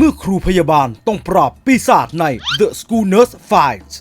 เมื่อครูพยาบาลต้องปราบปีศาจใน The School Nurse Files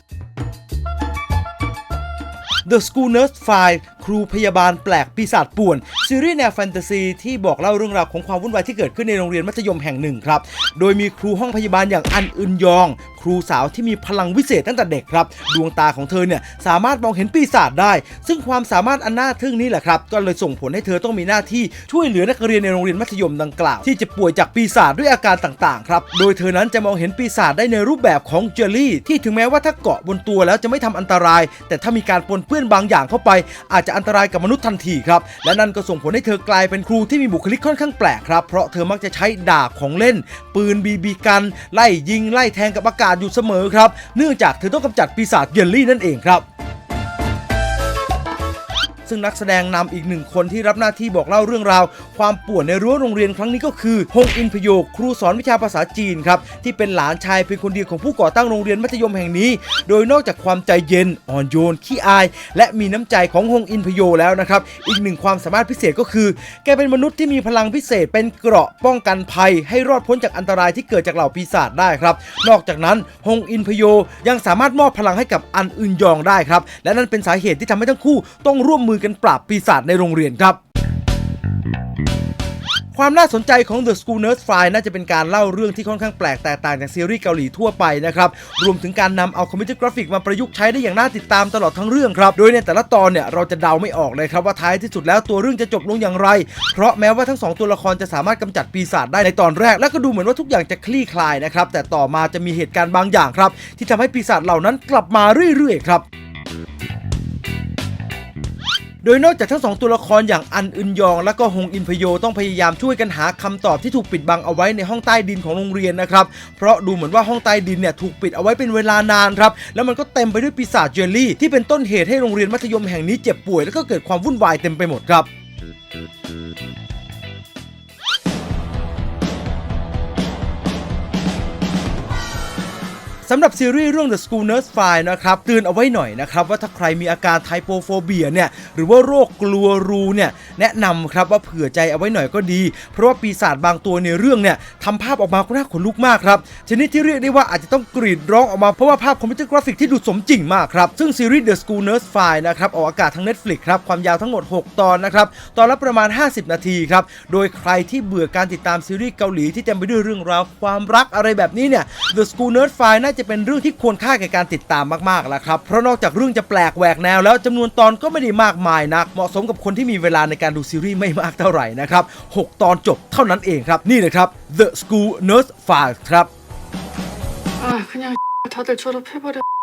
The School Nurse File ครูพยาบาลแปลกปีศาจป่วน ซีรีส์แนวแฟนตาซีที่บอกเล่าเรื่องราวของความวุ่นวายที่เกิดขึ้นในโรงเรียนมัธยมแห่งหนึ่งครับ โดยมีครูห้องพยาบาลอย่างอันอึนยอง รูสาวที่มีพลังวิเศษตั้งแต่เด็กครับ ดวงตาของเธอเนี่ยสามารถมองเห็นปีศาจได้ ซึ่งความสามารถอันน่าทึ่งนี้แหละครับก็เลยส่งผลให้เธอต้องมีหน้าที่ช่วยเหลือนักเรียนในโรงเรียนมัธยมดังกล่าว ที่จะป่วยจากปีศาจด้วยอาการต่างๆครับโดยเธอนั้นจะมองเห็นปีศาจได้ในรูปแบบของเจลลี่ ที่ถึงแม้ว่าถ้าเกาะบนตัวแล้วจะไม่ทำอันตราย แต่ถ้ามีการปนเปื้อนบางอย่างเข้าไป อาจจะอันตรายกับมนุษย์ทันทีครับและนั่นก็ส่งผลให้เธอกลายเป็นครูที่มีบุคลิกค่อนข้างแปลกครับเพราะเธอมักจะใช้ดาบของเล่น ปืนบีบีกัน ไล่ยิงไล่แทงกับอากาศอยู่เสมอครับ เนื่องจากเธอต้องกำจัดปีศาจเยลลี่นั่นเองครับ ซึ่งนักแสดงนำอีกหนึ่งคนที่รับหน้าที่บอกเล่าเรื่องราว ความป่วนในรั้วโรงเรียนครั้งนี้ก็คือฮงอินพโยครูสอนวิชาภาษาจีนครับที่เป็นหลานชายเพียงคนเดียวของผู้ก่อตั้งโรงเรียนมัธยมแห่งนี้ โดยนอกจากความใจเย็นอ่อนโยนขี้อาย และมีน้ำใจของฮงอินพโยแล้วนะครับอีกหนึ่งความสามารถพิเศษก็คือ แกเป็นมนุษย์ที่มีพลังพิเศษเป็นเกราะป้องกันภัย ให้รอดพ้นจากอันตรายที่เกิดจากเหล่าปีศาจได้ครับ นอกจากนั้นฮงอินพโยยังสามารถมอบพลังให้กับอันอึนยองได้ครับและนั่นเป็นสาเหตุที่ทำให้ทั้งคู่ต้องร่วมมือกันปราบปีศาจในโรงเรียนครับ ความน่าสนใจของ The School Nurse File น่าจะเป็นการเล่าเรื่องที่ค่อนข้างแปลกแตกต่างจากซีรีส์เกาหลีทั่วไปนะครับ รวมถึงการนำเอาคอมพิวเตอร์กราฟิกมาประยุกต์ใช้ได้อย่างน่าติดตามตลอดทั้งเรื่องครับ โดยในแต่ละตอนเนี่ยเราจะเดาไม่ออกเลยครับว่าท้ายที่สุดแล้วตัวเรื่องจะจบลงอย่างไร เพราะแม้ว่าทั้งสองตัวละครจะสามารถกำจัดปีศาจได้ในตอนแรก และก็ดูเหมือนว่าทุกอย่างจะคลี่คลายนะครับ แต่ต่อมาจะมีเหตุการณ์บางอย่างครับที่ทำให้ปีศาจเหล่านั้นกลับมาเรื่อยๆครับ โดยนอกจากทั้งสองตัวละครอย่างอันอึนยอง และก็ฮงอินพโยต้องพยายามช่วยกันหาคำตอบที่ถูกปิดบังเอาไว้ในห้องใต้ดินของโรงเรียนนะครับ เพราะดูเหมือนว่าห้องใต้ดินเนี่ยถูกปิดเอาไว้เป็นเวลานานครับ แล้วมันก็เต็มไปด้วยปีศาจเจลลี่ที่เป็นต้นเหตุให้โรงเรียนมัธยมแห่งนี้เจ็บป่วย และก็เกิดความวุ่นวายเต็มไปหมดครับ สำหรับซีรีส์เรื่อง The School Nurse File นะครับเตือนเอาไว้หน่อยนะครับ ว่าถ้าใครมีอาการไทโปโฟเบียเนี่ยหรือว่าโรคกลัวรูเนี่ยแนะนำครับว่าเผื่อใจเอาไว้หน่อยก็ดี เพราะว่าปีศาจบางตัวในเรื่องเนี่ยทำภาพออกมาก็น่าขนลุกมากครับชนิดที่เรียกได้ว่าอาจจะต้องกรีดร้องออกมาเพราะว่าภาพคอมพิวเตอร์กราฟิกที่ดูสมจริงมากครับซึ่งซีรีส์ The School Nurse File นะครับออกอากาศทาง Netflix ครับความยาวทั้งหมด 6 ตอนนะครับตอนละประมาณ 50 นาทีครับโดยใครที่เบื่อการติดตามซีรีส์เกาหลีที่เต็มไปด้วยเรื่องราวความรักอะไรแบบนี้เนี่ย The School Nurse File น่าจะเป็นเรื่องที่ควรค่าแก่การติดตามมากๆแล้วครับ เพราะนอกจากเรื่องจะแปลกแหวกแนวแล้วจำนวนตอนก็ไม่ได้มากมายนัก เหมาะสมกับคนที่มีเวลาในการดูซีรีส์ไม่มากเท่าไหร่นะครับ 6 ตอนจบเท่านั้นเองครับ นี่เลยครับ The School Nurse File ครับ 아, 그냥 다들 졸업해버려.